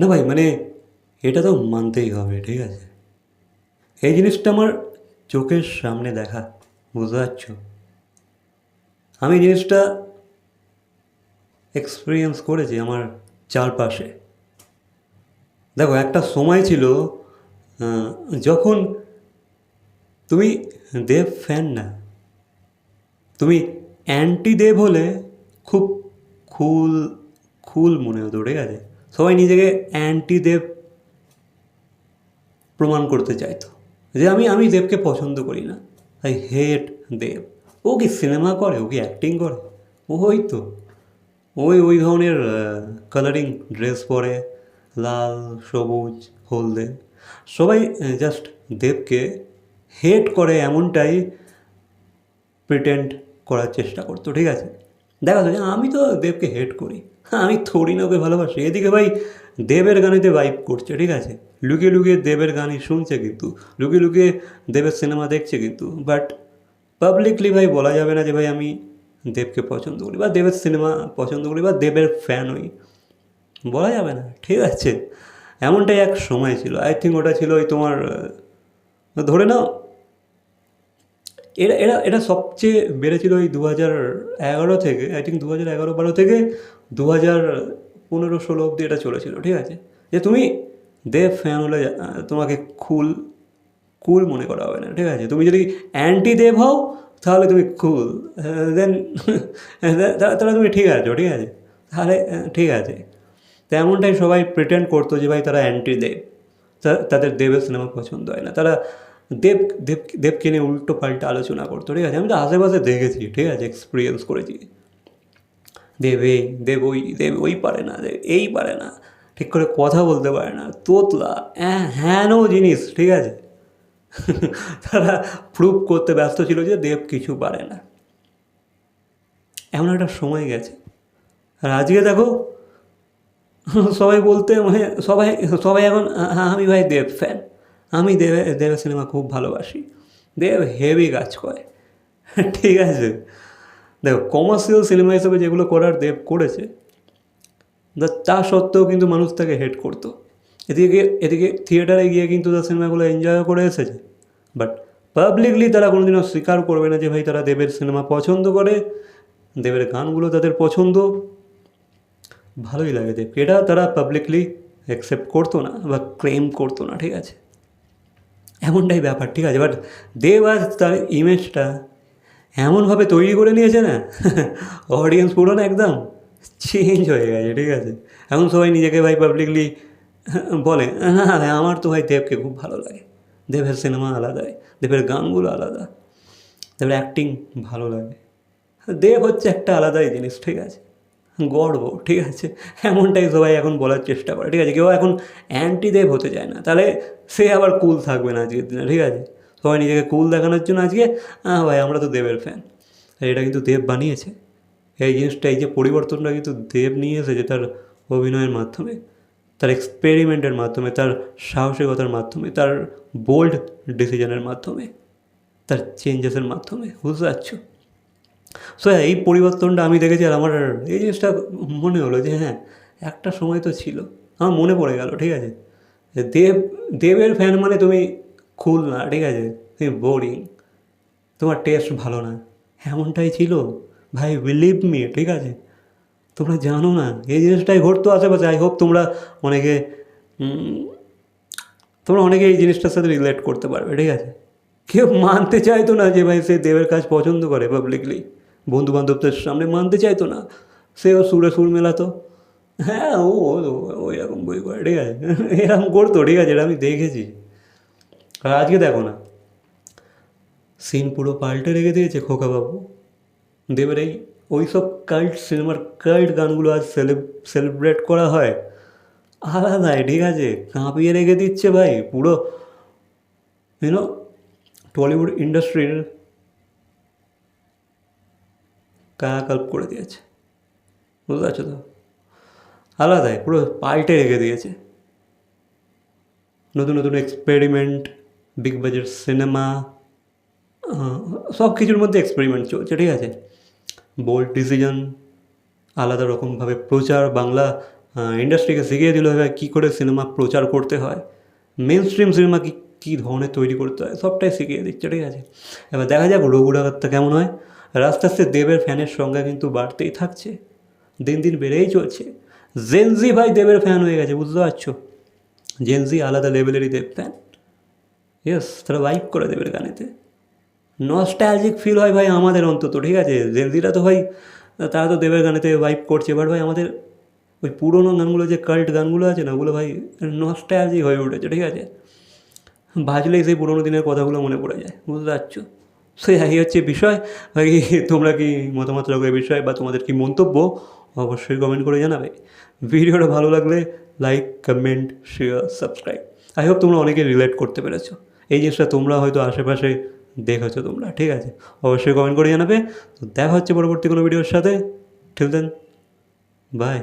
না ভাই মানে এটা তো মানতেই হবে, ঠিক আছে? এই জিনিসটা আমার চোখের সামনে দেখা, বুঝতে পারছ? আমি জিনিসটা এক্সপিরিয়েন্স করেছি আমার চারপাশে। দেখো, একটা সময় ছিল যখন তুমি দেব ফ্যান না, তুমি অ্যান্টি দেব হলে খুব খুল খুল মনে হতো, ঠিক আছে? সবাই নিজেকে অ্যান্টি দেব প্রমাণ করতে চাইতো। যে আমি আমি দেবকে পছন্দ করি না। আই হেট দেব। ও কি সিনেমা করে? ও কি অ্যাক্টিং করে? ও ওই তো। ওই ওই ধরনের কালারিং ড্রেস পরে, লাল, সবুজ, হলদে। সবাই জাস্ট দেবকে হেট করে এমনটাই প্রিটেন্ড করার চেষ্টা করতো, ঠিক আছে? দেখা যাচ্ছে আমি তো দেবকে হেট করি। আমি থোড়ি না ওকে ভালোবাসি। এদিকে ভাই দেবের গানেতে ভাইব করছে, ঠিক আছে? লুকিয়ে লুকিয়ে দেবের গানই শুনছে কিন্তু, লুকিয়ে লুকিয়ে দেবের সিনেমা দেখছে কিন্তু। বাট পাবলিকলি ভাই বলা যাবে না যে ভাই আমি দেবকে পছন্দ করি বা দেবের সিনেমা পছন্দ করি বা দেবের ফ্যান হই। বলা যাবে না, ঠিক আছে? এমনটাই এক সময় ছিল। আই থিঙ্ক ওটা ছিল ওই তোমার, ধরে নাও, এরা এরা এটা সবচেয়ে বেড়েছিল ওই দু হাজার এগারো থেকে আই থিঙ্ক দু হাজার এগারো বারো থেকে দু হাজার পনেরো ষোলো অবধি এটা চলেছিল, ঠিক আছে? যে তুমি দেব ফ্যান হলে তোমাকে কুল কুল মনে করা হবে না, ঠিক আছে? তুমি যদি অ্যান্টি দেব হও, তাহলে তুমি কুল দেন তাহলে তুমি ঠিক আছো, ঠিক আছে? তাহলে ঠিক আছে। তো এমনটাই সবাই প্রিটেন্ড করতো যে ভাই তারা অ্যান্টি দেব তাদের দেবের সিনেমা পছন্দ হয় না। তারা দেব দেব, দেবকে নিয়ে উল্টো পাল্টা আলোচনা করতো, ঠিক আছে? আমি তো আশেপাশে দেখেছি, ঠিক আছে? এক্সপিরিয়েন্স করেছি। দেব এই দেব ওই দেব ওই পারে না, দেব এই পারে না, ঠিক করে কথা বলতে পারে না, তোতলা হ্যাঁ হ্যানো জিনিস, ঠিক আছে? তারা প্রুভ করতে ব্যস্ত ছিল যে দেব কিছু পারে না। এমন একটা সময় গেছে। আর আজকে দেখো, সবাই বলতে মানে সবাই সবাই এখন হ্যাঁ আমি ভাই দেব ফ্যান আমি দেবে, দেবের সিনেমা খুব ভালোবাসি। দেব হেভি কাজ করে। ঠিক আছে। দেখো কমার্শিয়াল সিনেমা হিসেবে যেগুলো করার দেব করেছে, তা- তা সত্ত্বেও কিন্তু মানুষ তাকে হেট করতো। এদিকে এদিকে থিয়েটারে গিয়ে কিন্তু তার সিনেমাগুলো এনজয় করে এসেছে। বাট পাবলিকলি তারা কোনোদিনও স্বীকার করবে না যে, ভাই, তারা দেবের সিনেমা পছন্দ করে। দেবের গানগুলো তাদের পছন্দ। ভালোই লাগে দেবকে। এটা তারা পাবলিকলি অ্যাকসেপ্ট করতো না বা ক্লেম করতো না, ঠিক আছে। এমনটাই ব্যাপার, ঠিক আছে? বাট দেব আজ তার ইমেজটা এমনভাবে তৈরি করে নিয়েছে না অডিয়েন্স পুরো না একদম চেঞ্জ হয়ে গেছে, ঠিক আছে? এখন সবাই নিজেকে ভাই পাবলিকলি বলে হ্যাঁ আমার তো ভাই দেবকে খুব ভালো লাগে। দেবের সিনেমা আলাদাই দেবের গানগুলো আলাদা, দেবের অ্যাক্টিং ভালো লাগে। দেব হচ্ছে একটা আলাদাই জিনিস, ঠিক আছে? গর্ব, ঠিক আছে? এমনটাই সবাই এখন বলার চেষ্টা করে, ঠিক আছে? কেউ এখন অ্যান্টি দেব হতে চায় না। তাহলে সে আবার কুল থাকবে না আজকের দিনে, ঠিক আছে? সবাই নিজেকে কুল দেখানোর জন্য আজকে হ্যাঁ ভাই, আমরা তো দেবের ফ্যান এটা কিন্তু দেব বানিয়েছে। এই জিনিসটা, এই যে পরিবর্তনটা কিন্তু দেব নিয়ে এসেছে তার অভিনয়ের মাধ্যমে, তার এক্সপেরিমেন্টের মাধ্যমে, তার সাহসিকতার মাধ্যমে, তার বোল্ড ডিসিশনের মাধ্যমে, তার চেঞ্জেসের মাধ্যমে। বুঝতে পারছ? সো হ্যাঁ এই পরিবর্তনটা আমি দেখেছি আর আমার এই জিনিসটা মনে হলো যে হ্যাঁ একটা সময় তো ছিল। আমার মনে পড়ে গেল, ঠিক আছে? দেব, দেবের ফ্যান মানে তুমি খুল না, ঠিক আছে? তুমি বোরিং তোমার টেস্ট ভালো না। এমনটাই ছিল। ভাই বিলিভ মি ঠিক আছে? তোমরা জানো না, এই জিনিসটাই ঘটতো আশেপাশে। আই হোপ তোমরা অনেকে তোমরা অনেকে এই জিনিসটার সাথে রিলেট করতে পারবে, ঠিক আছে? কেউ মানতে চাইতো না যে ভাই সে দেবের কাজ পছন্দ করে পাবলিকলি বন্ধু বান্ধবদের সামনে মানতে চাইতো না। সেও সুরে সুর মেলাতো। হ্যাঁ ও ওই রকম বই করে ঠিক আছে? এরকম করতো, ঠিক আছে, এটা আমি দেখেছি। আর আজকে দেখো না। সিন পুরো পাল্টে রেখে দিয়েছে খোকাবাবু। দেবের এই ওই সব কাল্ট সিনেমার কাল্ট গানগুলো আজ সেলিব্রেট করা হয়। আলাদাই ঠিক আছে? কাঁপিয়ে রেখে দিচ্ছে ভাই, পুরো। ইউনো টলিউড ইন্ডাস্ট্রির কায়াকল্প করে দিয়েছে। বুঝতে পারছ তো? আলাদাই, পুরো পাল্টে রেখে দিয়েছে। নতুন নতুন এক্সপেরিমেন্ট বিগ বাজেট সিনেমা সব কিছুর মধ্যে এক্সপেরিমেন্ট চলছে, ঠিক আছে? বোল্ড ডিসিশন আলাদা রকমভাবে প্রচার, বাংলা ইন্ডাস্ট্রিকে শিখিয়ে দিল এবার কী করে সিনেমা প্রচার করতে হয়। মেন স্ট্রিম সিনেমা কী কী ধরনের তৈরি করতে হয়, সবটাই শিখিয়ে দিচ্ছে, ঠিক আছে? এবার দেখা যাক রঘু কেমন হয়। আস্তে আস্তে দেবের ফ্যানের সংখ্যা কিন্তু বাড়তেই থাকছে। দিন দিন বেড়েই চলছে। জেনজি ভাই দেবের ফ্যান হয়ে গেছে, বুঝতে পারছ? জেনজি আলাদা লেভেলেরই দেব ফ্যান ইয়েস তারা ওয়াইপ করে দেবের গানেতে। নস্টালজিক ফিল হয় ভাই আমাদের অন্তত, ঠিক আছে? জেনজিরা তো ভাই, তারা তো দেবের গানেতে ওয়াইপ করছে বাট ভাই আমাদের ওই পুরোনো গানগুলো, যে কাল্ট গানগুলো আছে না, ওগুলো ভাই নস্টালজিক হয়ে উঠেছে, ঠিক আছে? বাজলেই সেই পুরোনো দিনের কথাগুলো মনে পড়ে যায়, বুঝতে পারছ? সেই এই হচ্ছে বিষয়। ভাই তোমরা কি মতামত রাখো এই বিষয়ে বা তোমাদের কি মন্তব্য? অবশ্যই কমেন্ট করে জানাবে। ভিডিওটা ভালো লাগলে like comment share subscribe I hope তোমরা অনেকে রিলেট করতে পেরেছ। এই জিনিসটা তোমরা হয়তো আশেপাশে দেখেছ তোমরা, ঠিক আছে? অবশ্যই কমেন্ট করে জানাবে। তো দেখা হচ্ছে পরবর্তী কোনো ভিডিওর সাথে। ঠিক দেন বাই